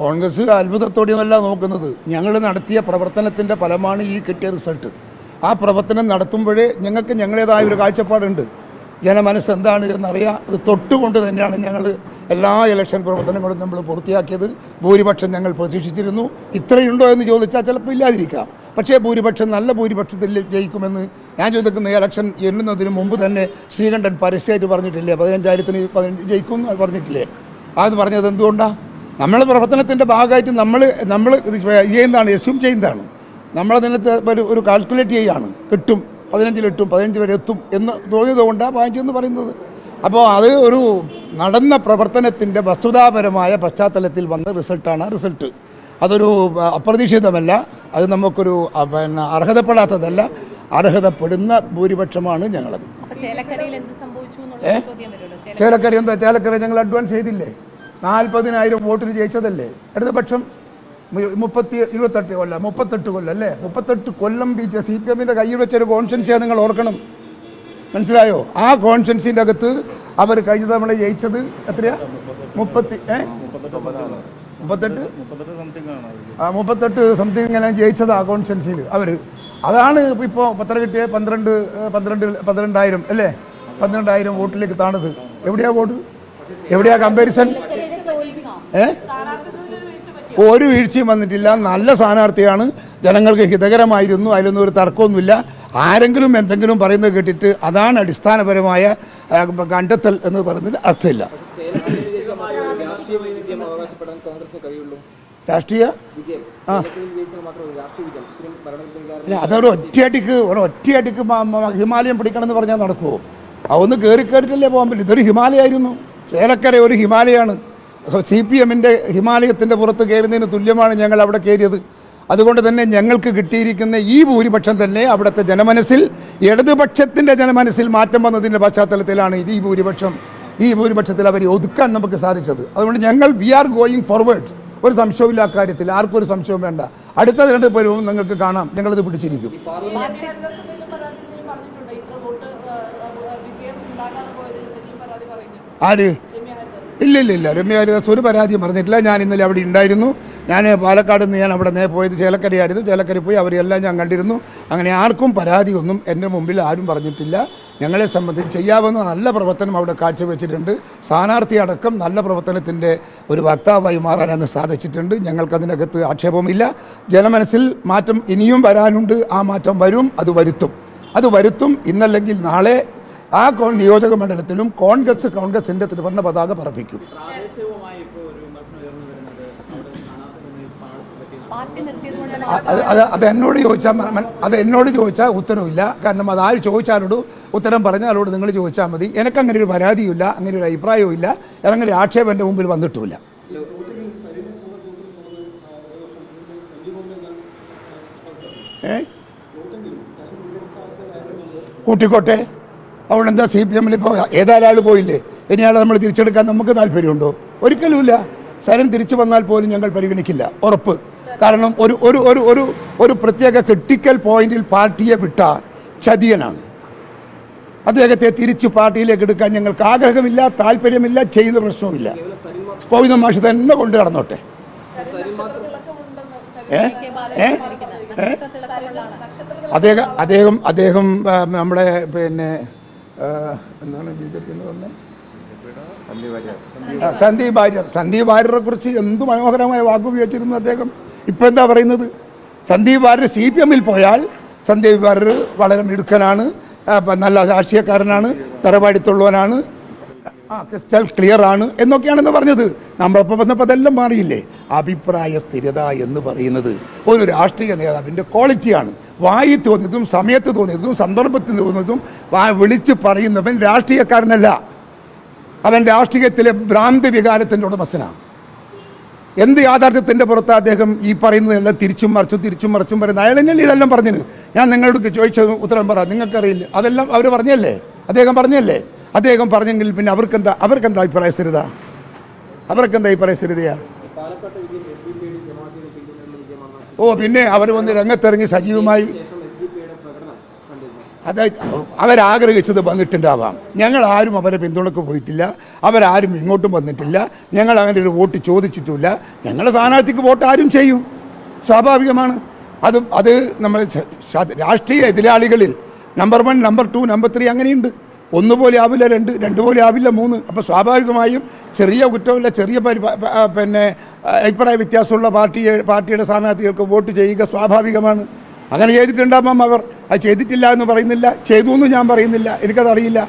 കോൺഗ്രസ് അത്ഭുതത്തോടെയുമല്ല നോക്കുന്നത്. ഞങ്ങൾ നടത്തിയ പ്രവർത്തനത്തിന്റെ ഫലമാണ് ഈ കിട്ടിയ റിസൾട്ട്. ആ പ്രവർത്തനം നടത്തുമ്പോഴേ ഞങ്ങൾക്ക് ഞങ്ങളുടേതായ ഒരു കാഴ്ചപ്പാടുണ്ട്. ജനമനസ് എന്താണ് എന്നറിയാം. അത് തൊട്ടുകൊണ്ട് തന്നെയാണ് ഞങ്ങൾ എല്ലാ ഇലക്ഷൻ പ്രവർത്തനങ്ങളും നമ്മൾ പൂർത്തിയാക്കിയത്. ഭൂരിപക്ഷം ഞങ്ങൾ പ്രതീക്ഷിച്ചിരുന്നു. ഇത്രയുണ്ടോ എന്ന് ചോദിച്ചാൽ ചിലപ്പോൾ ഇല്ലാതിരിക്കാം. പക്ഷേ ഭൂരിപക്ഷം നല്ല ഭൂരിപക്ഷത്തിൽ ജയിക്കുമെന്ന് ഞാൻ ചോദിക്കുന്ന ഇലക്ഷൻ എണ്ണുന്നതിന് മുമ്പ് തന്നെ ശ്രീകണ്ഠൻ പരസ്യമായിട്ട് പറഞ്ഞിട്ടില്ലേ? പതിനഞ്ചായിരത്തിന് പതിനഞ്ച് ജയിക്കും എന്ന് പറഞ്ഞിട്ടില്ലേ? അത് പറഞ്ഞത് എന്തുകൊണ്ടാണ് നമ്മളെ പ്രവർത്തനത്തിന്റെ ഭാഗമായിട്ട് നമ്മൾ നമ്മൾ ചെയ്യുന്നതാണ് എസ്യൂം ചെയ്യുന്നതാണ്. നമ്മളതിനകത്ത് ഒരു ഒരു കാൽക്കുലേറ്റ് ചെയ്യുകയാണ് കിട്ടും പതിനഞ്ചിലെത്തും പതിനഞ്ച് വരെ എത്തും എന്ന് തോന്നിയത് കൊണ്ടാണ് പതിനഞ്ചെന്ന് പറയുന്നത്. അപ്പോൾ അത് ഒരു നടന്ന പ്രവർത്തനത്തിന്റെ വസ്തുതാപരമായ പശ്ചാത്തലത്തിൽ വന്ന റിസൾട്ടാണ് ആ റിസൾട്ട്. അതൊരു അപ്രതീക്ഷിതമല്ല. അത് നമുക്കൊരു പിന്നെ അർഹതപ്പെടാത്തതല്ല. അർഹതപ്പെടുന്ന ഭൂരിപക്ഷമാണ് ഞങ്ങളത്. ഏ? ചേലക്കറി എന്താ? ചേലക്കറി ഞങ്ങൾ അഡ്വാൻസ് ചെയ്തില്ലേ? നാൽപ്പതിനായിരം വോട്ടിന് ജയിച്ചതല്ലേ? ഇടതുപക്ഷം മുപ്പത്തി ഇരുപത്തെട്ട് കൊല്ലം മുപ്പത്തെട്ട് കൊല്ലം അല്ലേ? മുപ്പത്തെട്ട് കൊല്ലം ബി ജെ സി പി എമ്മിന്റെ കയ്യിൽ വെച്ചൊരു കോൺഷ്യൻസിയാണ് നിങ്ങൾ ഓർക്കണം. മനസ്സിലായോ? ആ കോൺഷ്യൻസിന്റെ അകത്ത് അവർ കഴിഞ്ഞ തവണ ജയിച്ചത് എത്രയാ? മുപ്പത്തി ഏ? മുപ്പത്തെട്ട്? ആ മുപ്പത്തെട്ട് സംതിങ് ഇങ്ങനെ ജയിച്ചത് ആ കോൺഷ്യൻസിൽ അവർ അതാണ് ഇപ്പോൾ പത്ര കിട്ടിയ പന്ത്രണ്ട് പന്ത്രണ്ട് പന്ത്രണ്ടായിരം അല്ലേ? പന്ത്രണ്ടായിരം വോട്ടിലേക്ക് താണത്. എവിടെയാ വോട്ട്? എവിടെയാ കമ്പാരിസൺ ഒരു വീഴ്ചയും വന്നിട്ടില്ല. നല്ല സ്ഥാനാർത്ഥിയാണ്. ജനങ്ങൾക്ക് ഹിതകരമായിരുന്നു. അതിലൊന്നും ഒരു തർക്കമൊന്നുമില്ല. ആരെങ്കിലും എന്തെങ്കിലും പറയുന്നത് കേട്ടിട്ട് അതാണ് അടിസ്ഥാനപരമായ കണ്ടെത്തൽ എന്ന് പറയുന്നതിൽ അർത്ഥമില്ല. രാഷ്ട്രീയ? ആ. അല്ല, അതൊരു ഒറ്റയടിക്ക് ഒരു ഒറ്റയടിക്ക് ഹിമാലയം പിടിക്കണം എന്ന് പറഞ്ഞാൽ നടക്കുമോ അതൊന്ന് കയറി കയറിയിട്ടല്ലേ പോകാൻ പറ്റില്ല. ഇതൊരു ഹിമാലയായിരുന്നു. ചേലക്കര ഒരു ഹിമാലയാണ്. സി പി എമ്മിന്റെ ഹിമാലയത്തിന്റെ പുറത്ത് കയറുന്നതിന് തുല്യമാണ് ഞങ്ങൾ അവിടെ കയറിയത്. അതുകൊണ്ട് തന്നെ ഞങ്ങൾക്ക് കിട്ടിയിരിക്കുന്ന ഈ ഭൂരിപക്ഷം തന്നെ അവിടുത്തെ ജനമനസ്സിൽ ഇടതുപക്ഷത്തിന്റെ ജനമനസ്സിൽ മാറ്റം വന്നതിന്റെ പശ്ചാത്തലത്തിലാണ് ഇത് ഈ ഭൂരിപക്ഷം ഈ ഭൂരിപക്ഷത്തിൽ അവർ ഒതുക്കാൻ നമുക്ക് സാധിച്ചത്. അതുകൊണ്ട് ഞങ്ങൾ വി ആർ ഗോയിങ് ഫോർവേഡ് ഒരു സംശയമില്ല അക്കാര്യത്തിൽ ആർക്കും ഒരു സംശയവും വേണ്ട. അടുത്ത തെരഞ്ഞെടുപ്പിലും നിങ്ങൾക്ക് കാണാം. ഞങ്ങളത് പിടിച്ചിരിക്കും. ആര്? ഇല്ല ഇല്ല ഇല്ല രമ്യ ഹരിദാസ് ഒരു പരാതിയും പറഞ്ഞിട്ടില്ല. ഞാൻ ഇന്നലെ അവിടെ ഉണ്ടായിരുന്നു. ഞാൻ പാലക്കാട് നിന്ന് ഞാൻ അവിടെ നേ പോയത് ചേലക്കരയായിരുന്നു. ചേലക്കര പോയി അവരെല്ലാം ഞാൻ കണ്ടിരുന്നു. അങ്ങനെ ആർക്കും പരാതിയൊന്നും എന്റെ മുമ്പിൽ ആരും പറഞ്ഞിട്ടില്ല. ഞങ്ങളെ സംബന്ധിച്ച് ചെയ്യാവുന്ന നല്ല പ്രവർത്തനം അവിടെ കാഴ്ചവെച്ചിട്ടുണ്ട്. സ്ഥാനാർത്ഥി അടക്കം നല്ല പ്രവർത്തനത്തിന്റെ ഒരു വക്താവായി മാറാൻ അന്ന് സാധിച്ചിട്ടുണ്ട്. ഞങ്ങൾക്കതിനകത്ത് ആക്ഷേപമില്ല ജനമനസ്സിൽ മാറ്റം ഇനിയും വരാനുണ്ട്. ആ മാറ്റം വരും അത് വരുത്തും. അത് വരുത്തും. ഇന്നല്ലെങ്കിൽ നാളെ ആ നിയോജക മണ്ഡലത്തിലും കോൺഗ്രസ് കോൺഗ്രസിന്റെ ത്രിവർണ പതാക പറപ്പിക്കും. അത് അത് അത് എന്നോട് ചോദിച്ചാൽ അത് എന്നോട് ചോദിച്ചാൽ ഉത്തരവില്ല. കാരണം അത് ആര് ചോദിച്ചാലോട് ഉത്തരം പറഞ്ഞാലോട് നിങ്ങൾ ചോദിച്ചാൽ മതി. എനിക്കങ്ങനെ ഒരു പരാതിയില്ല അങ്ങനെ ഒരു അഭിപ്രായവും ഇല്ല അങ്ങനെ ഒരു ആക്ഷേപം എന്റെ മുമ്പിൽ വന്നിട്ടുമില്ല. ഏ? കൂട്ടിക്കോട്ടെ. അവിടെ എന്താ സി പി എമ്മിൽ ഇപ്പോൾ ഏതായാലും ആൾ പോയില്ലേ? ഇനി ആളെ നമ്മൾ തിരിച്ചെടുക്കാൻ നമുക്ക് താല്പര്യമുണ്ടോ? ഒരിക്കലുമില്ല. സരൻ തിരിച്ചു വന്നാൽ പോലും ഞങ്ങൾ പരിഗണിക്കില്ല. ഉറപ്പ്. കാരണം ഒരു ഒരു ഒരു ഒരു ഒരു പ്രത്യേക ക്രിട്ടിക്കൽ പോയിന്റിൽ പാർട്ടിയെ വിട്ട ചതിയനാണ്. അദ്ദേഹത്തെ തിരിച്ച് പാർട്ടിയിലേക്ക് എടുക്കാൻ ഞങ്ങൾക്ക് ആഗ്രഹമില്ല താല്പര്യമില്ല ചെയ്യുന്ന പ്രശ്നവുമില്ല. ഗോവിന്ദ മാഷ് തന്നെ കൊണ്ടു കടന്നോട്ടെ ഏ? ഏ? ഏ? അദ്ദേഹം അദ്ദേഹം അദ്ദേഹം നമ്മുടെ പിന്നെ എന്താണ് ബി ജെ പി എന്ന് പറഞ്ഞത്? സന്ദീപ് ആര്യർ സന്ദീപ് ആര്യരെ കുറിച്ച് എന്ത് മനോഹരമായ വാക്ക് ഉപയോഗിച്ചിരുന്നു അദ്ദേഹം? ഇപ്പൊ എന്താ പറയുന്നത്? സന്ദീപ് ആര്യർ സി പി എമ്മിൽ പോയാൽ സന്ദീപ് ആര്യർ വളരെ മിടുക്കനാണ് നല്ല രാഷ്ട്രീയക്കാരനാണ് തറവാടിത്തുള്ളവനാണ് ആ ക്രിസ്റ്റൽ ക്ലിയർ ആണ് എന്നൊക്കെയാണെന്ന് പറഞ്ഞത്. നമ്മളൊപ്പം വന്നപ്പോൾ അതെല്ലാം മാറിയില്ലേ? അഭിപ്രായ സ്ഥിരത എന്ന് പറയുന്നത് ഒരു രാഷ്ട്രീയ നേതാവിന്റെ ക്വാളിറ്റിയാണ് വായി തോന്നിയതും സമയത്ത് തോന്നിയതും സന്ദർഭത്തിൽ തോന്നിയതും വിളിച്ച് പറയുന്നവൻ രാഷ്ട്രീയക്കാരനല്ല. അവൻ രാഷ്ട്രീയത്തിലെ ഭ്രാന്തി വികാരത്തിന്റെ ഉടമസ്ഥനാണ് എന്ത് യാഥാർത്ഥ്യത്തിന്റെ പുറത്ത് അദ്ദേഹം ഈ പറയുന്നതെല്ലാം തിരിച്ചും മറിച്ചും തിരിച്ചും മറിച്ചും പറയുന്നത്? അയാൾ തന്നെയല്ലേ ഇതെല്ലാം പറഞ്ഞത്? ഞാൻ നിങ്ങളോട് ചോദിച്ച ഉത്തരം പറ. നിങ്ങൾക്കറിയില്ല. അതെല്ലാം അവർ പറഞ്ഞല്ലേ അദ്ദേഹം പറഞ്ഞല്ലേ അദ്ദേഹം പറഞ്ഞെങ്കിൽ പിന്നെ അവർക്കെന്താ അവർക്കെന്താ അഭിപ്രായ സ്ഥിരത? അവർക്കെന്താ അഭിപ്രായ സ്ഥിരതയാ? ഓ പിന്നെ അവർ വന്ന് രംഗത്തിറങ്ങി സജീവമായി. അത് അവരാഗ്രഹിച്ചത് വന്നിട്ടുണ്ടാവാം. ഞങ്ങൾ ആരും അവരെ പിന്തുണക്ക് പോയിട്ടില്ല. അവരാരും ഇങ്ങോട്ടും വന്നിട്ടില്ല. ഞങ്ങൾ അങ്ങനെ ഒരു വോട്ട് ചോദിച്ചിട്ടില്ല ഞങ്ങളുടെ സ്ഥാനാർത്ഥിക്ക് വോട്ട് ആരും ചെയ്യും. സ്വാഭാവികമാണ്. അത് അത് നമ്മൾ രാഷ്ട്രീയ എതിരാളികളിൽ number one number two number three അങ്ങനെയുണ്ട്. ഒന്ന് പോലെ ആവില്ല രണ്ട് രണ്ട് പോലെ ആവില്ല മൂന്ന്. അപ്പോൾ സ്വാഭാവികമായും ചെറിയ കുറ്റമില്ല ചെറിയ പിന്നെ അഭിപ്രായ വ്യത്യാസമുള്ള പാർട്ടിയെ പാർട്ടിയുടെ സ്ഥാനാർത്ഥികൾക്ക് വോട്ട് ചെയ്യുക സ്വാഭാവികമാണ്. അങ്ങനെ ചെയ്തിട്ടുണ്ടാവാം അവർ? അത് ചെയ്തിട്ടില്ല എന്ന് പറയുന്നില്ല. ചെയ്തു എന്ന് ഞാൻ പറയുന്നില്ല. എനിക്കതറിയില്ല.